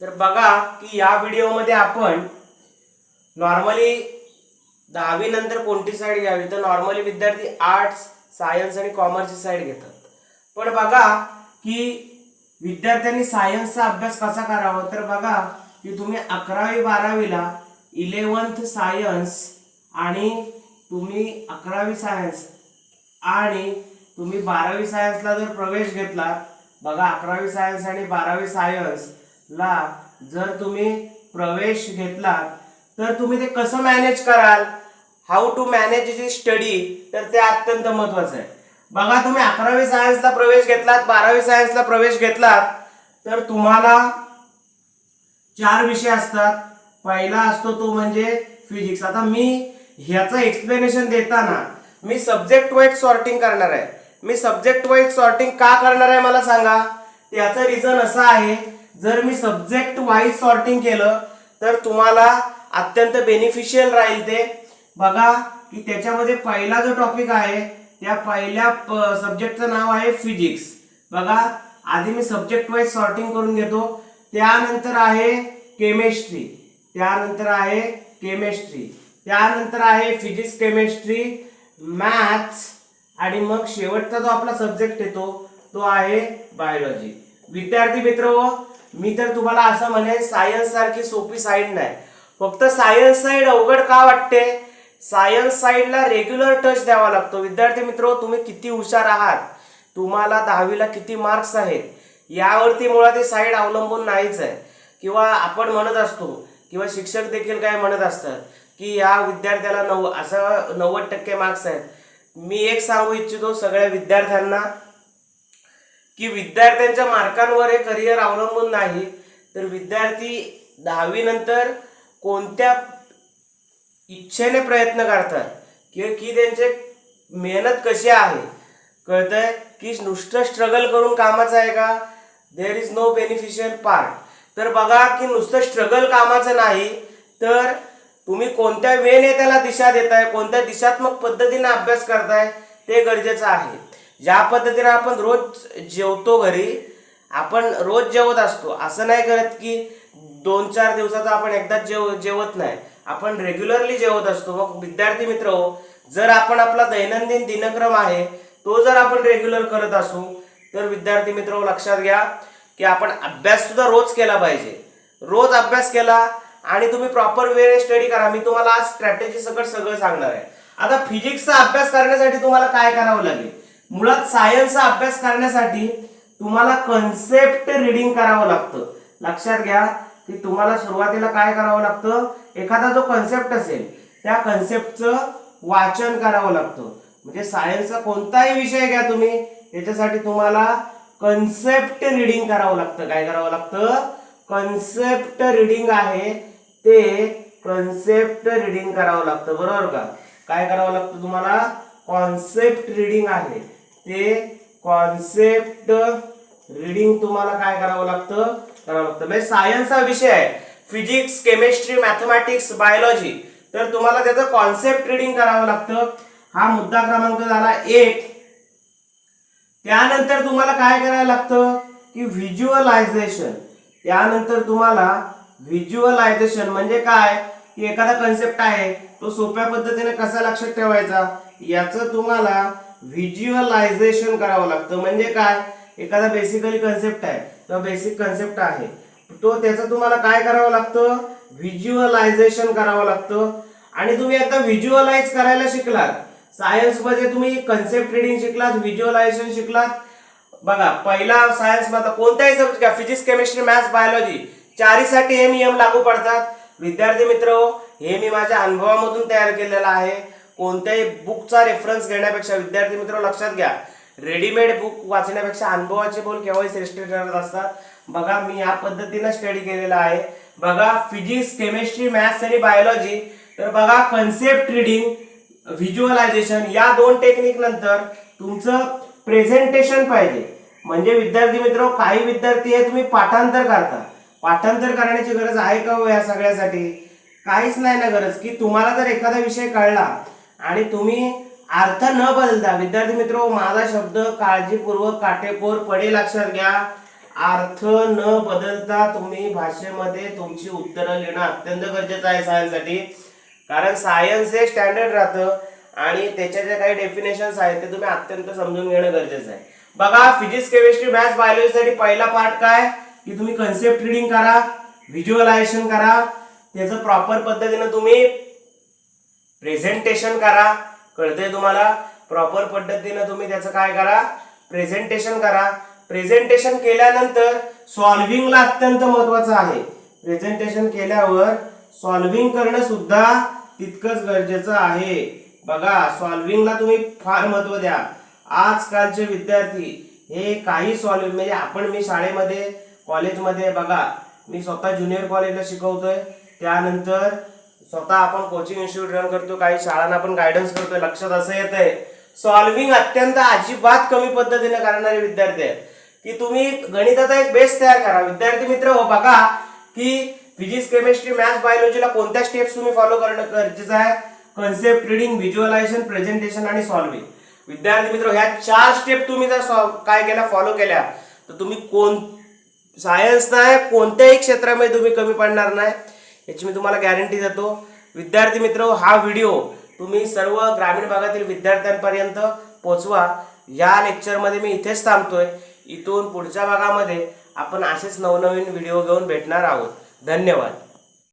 तर बघा की या व्हिडिओमध्ये आपण नॉर्मली दहावी नंतर कोणती साईड घ्यावी? तर नॉर्मली विद्यार्थी आर्ट्स सायन्स आणि कॉमर्सची साईड घेतात. पण बघा की विद्यार्थ्यांनी सायन्सचा अभ्यास कसा करावा? तर बघा की तुम्ही अकरावी बारावीला इलेवन्थ सायन्स आणि तुम्ही अकरावी सायन्स आणि तुम्ही बारावी सायन्सला जर प्रवेश घेतला बघा अकरावी सायन्स आणि बारावी सायन्स ला जर तुम्ही प्रवेश घेतलात तर तुम्ही ते कसं मॅनेज कराल? How to manage is study तर ते अत्यंत महत्वाचं आहे. बघा तुम्ही अकरावी सायन्सला प्रवेश घेतलात बारावी सायन्सला प्रवेश घेतलात तर तुम्हाला चार विषय असतात. पहिला असतो तो म्हणजे फिजिक्स आता मी ह्याचं एक्सप्लेनेशन देताना मी सब्जेक्ट वाईज सॉर्टिंग करणार आहे. मी सब्जेक्ट वाईज सॉर्टिंग का करणार आहे मला सांगा. त्याचं रिझन असं आहे जर मी सब्जेक्ट वाईज सॉर्टिंग केलं तर तुम्हाला अत्यंत बेनिफिशियल राहील ते. बघा की त्याच्यामध्ये पहिला जो टॉपिक आहे त्या पहिल्या सब्जेक्टचं नाव आहे फिजिक्स बघा आधी मी सब्जेक्ट वाईज सॉर्टिंग करून घेतो. त्यानंतर आहे केमिस्ट्री त्यानंतर आहे केमिस्ट्री त्यानंतर आहे फिजिक्स केमिस्ट्री मॅथ्स आणि मग शेवटचा जो आपला सब्जेक्ट येतो तो आहे बायोलॉजी विद्यार्थी मित्र मी तर तुम्हाला असं म्हणेन सायन्स सारखी सोपी साईड नाही. फक्त सायन्स साईड अवघड का वाटते? सायन्स साईडला रेग्युलर टच द्यावा लागतो. विद्यार्थी मित्र तुम्ही किती हुशार आहात? तुम्हाला दहावीला किती मार्क्स आहेत? यावरती मुळात ही साईड अवलंबून नाहीच आहे. किंवा आपण म्हणत असतो किंवा शिक्षक देखील काय म्हणत असतात की या विद्यार्थ्याला नव असं नव्वद टक्के मार्क्स आहेत. मी एक सांगू इच्छितो सगळ्या विद्यार्थ्यांना की विद्यार्थ्यांच्या मार्कांवर हे करिअर अवलंबून नाही तर विद्यार्थी दहावीनंतर कोणत्या इच्छेने प्रयत्न करतात? किंवा की त्यांचे मेहनत कशी आहे? कळतंय की नुसतं स्ट्रगल करून कामाचं आहे का? There is no beneficial part तर बघा की नुसतं स्ट्रगल कामाचं नाही तर तुम्ही कोणत्या वेने त्याला दिशा देताय? कोणत्या दिशात्मक पद्धतीने अभ्यास करताय? ते गरजेचं आहे. ज्या पद्धतीने आपण रोज जेवतो घरी आपण रोज जेवत असतो. असं नाही करत की दोन चार दिवसाचा आपण एकदाच जेव जेवत नाही. आपण रेग्युलरली जेवत असतो. मग विद्यार्थी मित्र हो जर आपण आपला दैनंदिन दिनक्रम आहे तो जर आपण रेग्युलर करत असू तर विद्यार्थी मित्र हो, लक्षात घ्या की आपण अभ्यास सुद्धा रोज केला पाहिजे. रोज अभ्यास केला आणि तुम्ही प्रॉपर वेळे स्टडी करा. मी तुम्हाला आज स्ट्रॅटेजी सकट सगळं सांगणार आहे. आता फिजिक्सचा अभ्यास करण्यासाठी तुम्हाला काय करावं लागेल? मुळात सायन्सचा अभ्यास करण्यासाठी तुम्हाला कन्सेप्ट रिडिंग करावं लागतं. लक्षात घ्या की तुम्हाला सुरुवातीला काय करावं लागतं? एखादा जो कन्सेप्ट असेल त्या कन्सेप्टचं वाचन करावं लागतं. म्हणजे सायन्सचा कोणताही विषय घ्या तुम्ही याच्यासाठी तुम्हाला कन्सेप्ट रिडिंग करावं लागतं. काय करावं लागतं? कन्सेप्ट रिडिंग आहे ते कन्सेप्ट रिडिंग करावं लागतं. बरोबर का? काय करावं लागतं तुम्हाला? कॉन्सेप्ट रिडिंग आहे. ते कॉन्सेप्ट रिडिंग तुम्हाला काय करावं लागतं? करावं लागतं. म्हणजे सायन्सचा विषय आहे. फिजिक्स केमिस्ट्री मॅथमॅटिक्स बायोलॉजी तर तुम्हाला त्याचं कॉन्सेप्ट रिडिंग करावं लागतं. हा मुद्दा क्रमांक झाला एक. त्यानंतर तुम्हाला काय करायला लागतं? की व्हिज्युअलायझेशन त्यानंतर तुम्हाला व्हिज्युअलायझेशन म्हणजे काय? की एखादा कन्सेप्ट आहे तो सोप्या पद्धतीने कसा लक्षात ठेवायचा? याचं तुम्हाला व्हिज्युअलायझेशन करावं लागतं. म्हणजे काय? एखादा बेसिकली कन्सेप्ट आहे. किंवा बेसिक कन्सेप्ट आहे. तो त्याचं तुम्हाला काय करावं लागतं? व्हिज्युअलायझेशन करावं लागतं. आणि तुम्ही एकदा व्हिज्युअलाइज करायला शिकलात. सायन्समध्ये तुम्ही कन्सेप्ट रिडिंग शिकलात व्हिज्युअलायझेशन शिकलात. बघा पहिला सायन्स कोणताही सब्जेक्ट घ्या. फिजिक्स केमिस्ट्री मॅथ्स बायोलॉजी चारीसाठी हे नियम लागू पडतात. विद्यार्थी मित्र हो, हे मी माझ्या अनुभवामधून तयार केलेलं आहे. कोणत्याही बुकचा रेफरन्स घेण्यापेक्षा विद्यार्थी मित्र लक्षात घ्या. रेडीमेड बुक वाचण्यापेक्षा अनुभवाचे बोल केव्हाही श्रेष्ठ ठरत असतात. बघा मी या पद्धतीनं स्टडी केलेला आहे. बघा फिजिक्स केमिस्ट्री मॅथ्स आणि बायोलॉजी तर बघा कन्सेप्ट रिडिंग व्हिज्युअलायझेशन या दोन टेक्निक नंतर तुमचं प्रेझेंटेशन पाहिजे. म्हणजे विद्यार्थी मित्र काही विद्यार्थी आहे तुम्ही पाठांतर करता. पाठांतर करण्याची गरज आहे का हो या सगळ्यासाठी? काहीच नाही ना गरज. की तुम्हाला जर एखादा विषय कळला आणि तुम्ही अर्थ न बदलता विद्यार्थी मित्र माझा शब्द काळजीपूर्वक काटेकोर पडे लक्षात घ्या. अर्थ न बदलता तुम्ही भाषेमध्ये तुमची उत्तरं लिहिणं अत्यंत गरजेचं आहे सायन्ससाठी. कारण सायन्स हे स्टँडर्ड राहतं आणि त्याच्या ज्या काही डेफिनेशन्स आहेत ते तुम्ही अत्यंत समजून घेणं गरजेचं आहे. बघा फिजिक्स केमिस्ट्री मॅथ्स बायोलॉजीसाठी पहिला पार्ट काय? की तुम्ही कन्सेप्ट रिडिंग करा व्हिज्युअलायझेशन करा. त्याचं प्रॉपर पद्धतीनं तुम्ही प्रेझेंटेशन करा. कळतंय तुम्हाला? प्रॉपर पद्धतीनं तुम्ही त्याचं काय करा? प्रेझेंटेशन करा. प्रेझेंटेशन केल्यानंतर सॉल्व्हिंगला अत्यंत महत्वाचं आहे. प्रेझेंटेशन केल्यावर सॉल्व्हिंग करणं सुद्धा तितकंच गरजेचं आहे. बघा सॉल्व्हिंगला तुम्ही फार महत्त्व द्या. आजकालचे विद्यार्थी हे काही सॉल्व्हिंग म्हणजे आपण मी शाळेमध्ये कॉलेजमध्ये बघा मी स्वतः ज्युनियर कॉलेजला शिकवतोय. त्यानंतर स्वतः आपण कोचिंग इन्स्टिट्यूट रन करतो काही शाळांना आपण गायडन्स करतोय लक्षात असं येत आहे सॉल्व्हिंग अत्यंत अजिबात कमी पद्धतीने करणारे विद्यार्थी आहेत. की तुम्ही गणिताचा एक बेस तयार करा. विद्यार्थी मित्र हो बघा की फिजिक्स केमिस्ट्री मॅथ्स बायोलॉजीला कोणत्या स्टेप्स तुम्ही फॉलो करणं गरजेचं आहे? कन्सेप्ट रिडिंग व्हिज्युअलायझेशन प्रेझेंटेशन आणि सॉल्व्हिंग विद्यार्थी मित्र ह्या चार स्टेप तुम्ही जर सॉ- काय केल्या फॉलो केल्या तर तुम्ही कोण सायन्स नाही कोणत्याही क्षेत्रामध्ये तुम्ही कमी पडणार नाही. याची मी तुम्हाला गॅरंटी देतो. विद्यार्थी मित्र हा व्हिडिओ तुम्ही सर्व ग्रामीण भागातील विद्यार्थ्यांपर्यंत पोचवा. या लेक्चरमध्ये मी इथेच थांबतोय. इथून पुढच्या भागामध्ये आपण असेच नवनवीन व्हिडिओ घेऊन भेटणार आहोत. धन्यवाद.